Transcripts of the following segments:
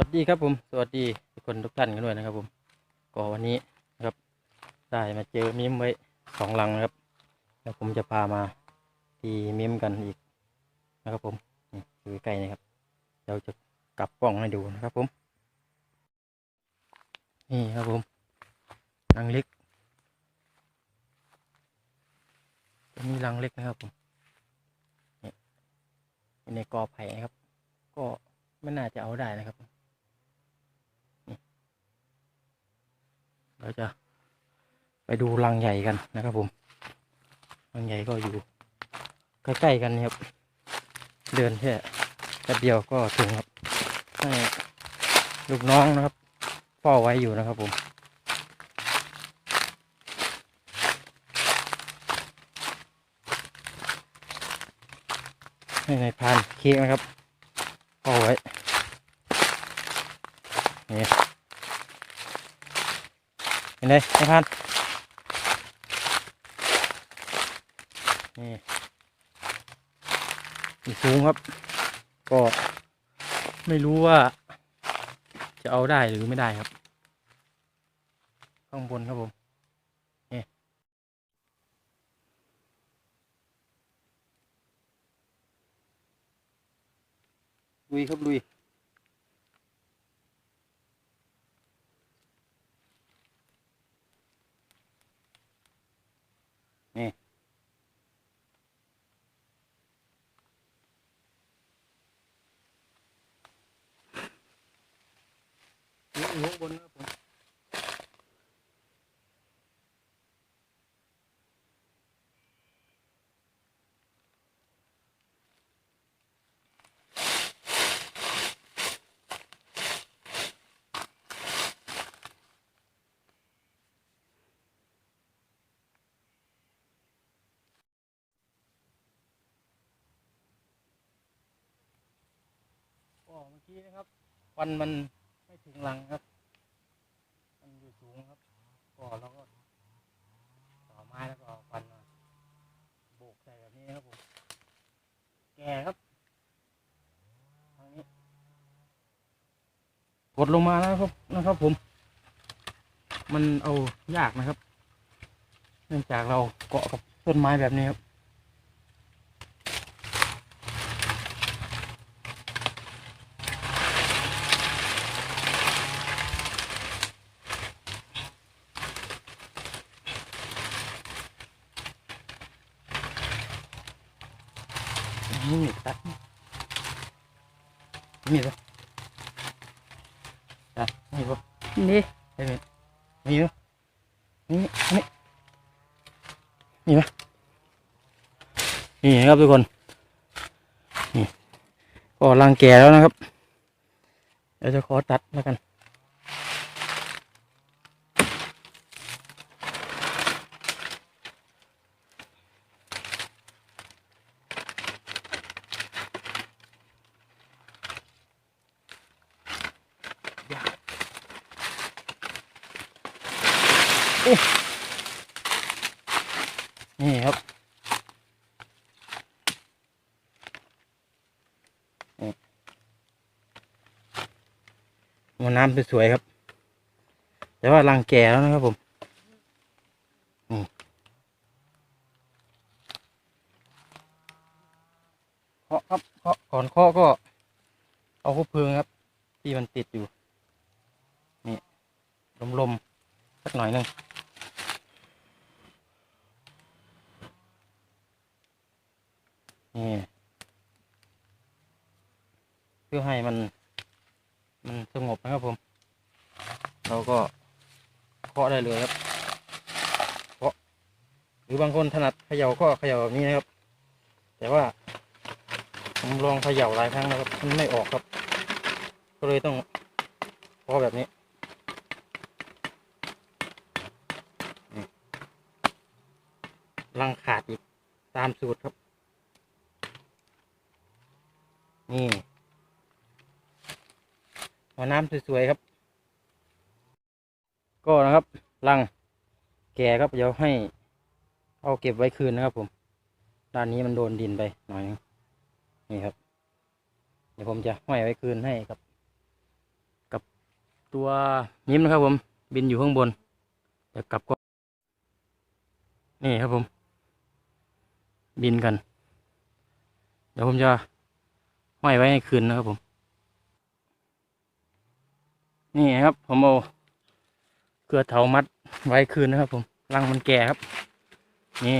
วัสดีครับผม สวัสดีทุกคนทุกท่านกันด้วยนะครับ ผม ก็วันนี้นะครับ ได้มาเจอมิมไว้สองลังนะครับ แล้วผมจะพามาที่มิมกันอีกนะครับ ผมนี่อยู่ใกล้นะครับ เราจะกลับกล้องให้ดูนะครับ ผม นี่ครับผมลังเล็กตัวนี้ลังเล็กนะครับผมนี่อยู่ในกอไผ่นะครับ ก็ไม่น่าจะเอาได้นะครับ เราจะไปดูรังใหญ่กันนะครับผมรังใหญ่ก็อยู่ใกล้ๆกันนี่ครับ เดินแค่แป๊บเดียวก็ถึงครับให้ลูกน้องนะครับเฝ้าไว้อยู่นะครับผมให้ในพานเค้กนะครับเฝ้าไว้นี่ เห็นไหมนายพานนี่สูงครับ ก็ไม่รู้ว่า จะเอาได้หรือไม่ได้ครับ ข้างบนครับผมนี่ลุยครับลุย อยู่ข้างบนนะครับผมเมื่อกี้นะครับควันมันุงรังครับ มันอยู่สูงครับก็เราก็ต่อไม้แล้วก็เอาควันมาโบกใส่แบบนี้ครับผม แก่ครับ ทางนี้ กดลงมาแล้วครับนะครับผม มันเอายากนะครับ เนื่องจากเราเกาะกับต้นไม้แบบนี้ครับ นี่ตัดมีปะอะมีปะนี่ไม่มีมีปะนี่นี่มีปะนี่นะครับทุกคนนี่ก็รังแก่แล้วนะครับเดี๋ยวจะขอตัดแล้วกัน นี่ครับนี่มันน้ำสวยๆครับ แต่ว่ารังแก่แล้วนะครับผมเคาะครับเคาะก่อนเคาะก็ เอาคบเพลิงครับ ที่มันติดอยู่ นี่ลมๆสักหน่อยหนึง นี่เพื่อให้มัน มันสงบนะครับผม เราก็เคาะได้เลยครับเคาะหรือบางคนถนัดเขย่าก็เขย่าแบบนี้นะครับ แต่ว่าผมลองเขย่าหลายครั้งแล้วครับมันไม่ออกครับ ก็เลยต้องเคาะแบบนี้รังขาดอีกตามสูตรครับ นี่หัวน้ำสวยๆครับ ก็นะครับรังแก่ครับเดี๋ยวให้เอาเก็บไว้คืนนะครับผม ด้านนี้มันโดนดินไปหน่อยนึงนี่ครับ เดี๋ยวผมจะห้อยไว้คืนให้ครับตัวยิ้มนะครับผม บินอยู่ข้างบนเดี๋ยวกลับก็นี่ครับผม บินกัน เดี๋ยวผมจะ ห้อยไว้ให้คืนนะครับผม นี่ครับ ผมเอาเกลือเถามัดไว้คืนนะครับ ผมรังมันแก่ครับ นี่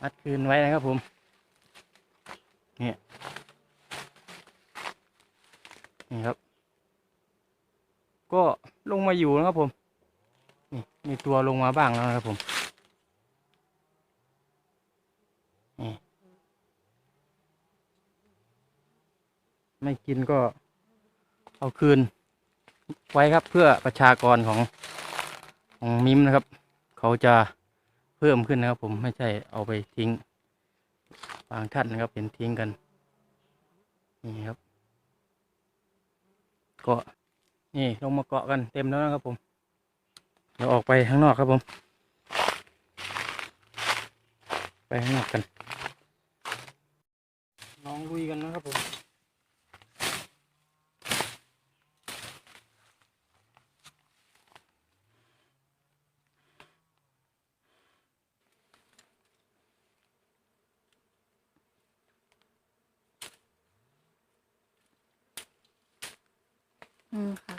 มัดคืนไว้นะครับผมนี่นี่ครับ ก็ลงมาอยู่นะครับผม นี่มีตัวลงมาบ้างแล้วนะครับผมนี่ ไม่กินก็เอาคืน ไว้ครับเพื่อประชากรของของมิมนะครับ เขาจะเพิ่มขึ้นนะครับ ผมไม่ใช่เอาไปทิ้งบางท่านนะครับเห็นทิ้งกันนี่ครับก็นี่ลงมาเกาะกันเต็มแล้วนะครับ ผมเดี๋ยวออกไปข้างนอกครับผม ไปข้างนอกกัน mm.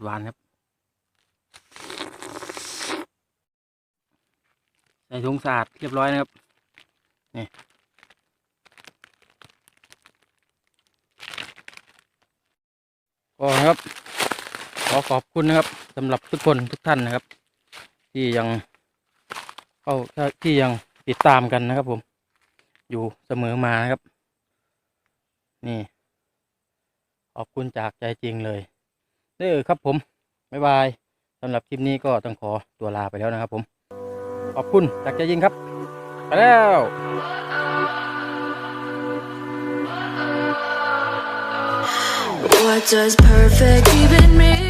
ตรหวานครับ ใส่ถุงสะอาดเรียบร้อยนะครับ นี่ก็ครับ ขอขอบคุณนะครับสำหรับทุกคนทุกท่านนะครับ ที่ยังเข้าที่ยังติดตามกันนะครับ ผม อยู่เสมอมานะครับ นี่ ขอบคุณจากใจจริงเลย เด้อครับผมบ๊ายบายสำหรับคลิปนี้ก็ต้องขอตัวลาไปแล้วนะครับผม ขอบคุณจากใจยิงครับ ไปแล้ว What does perfect even mean?